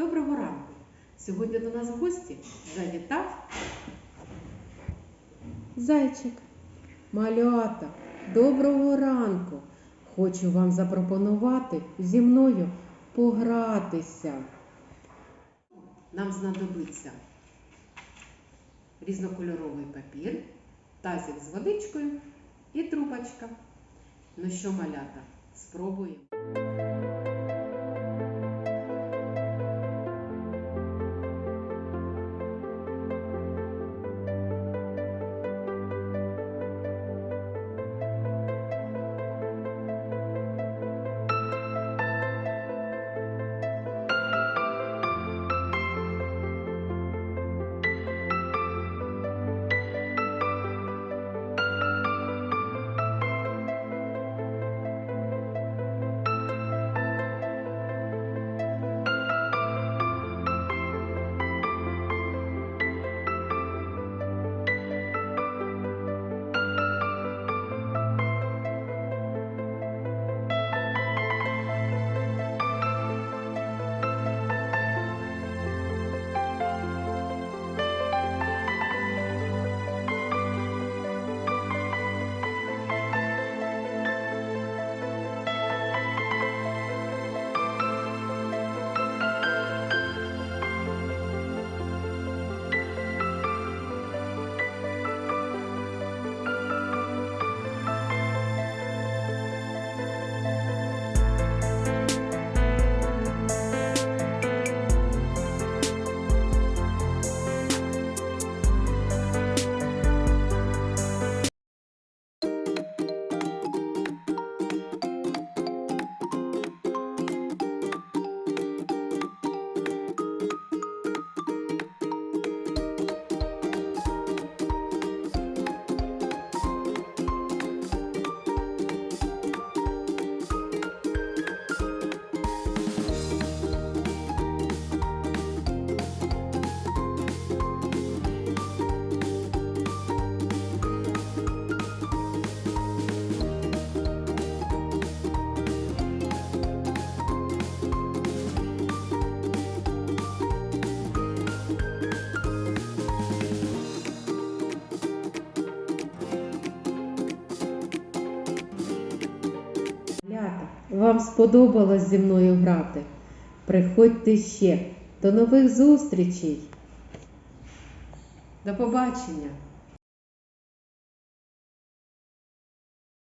Доброго ранку! Сьогодні до нас в гості завітав Зайчик, малята, доброго ранку. Хочу вам запропонувати зі мною погратися. нам знадобиться різнокольоровий папір, тазик з водичкою і трубочка. Ну що, малята, спробуємо. Вам сподобалось зі мною грати? Приходьте ще. До нових зустрічей! До побачення!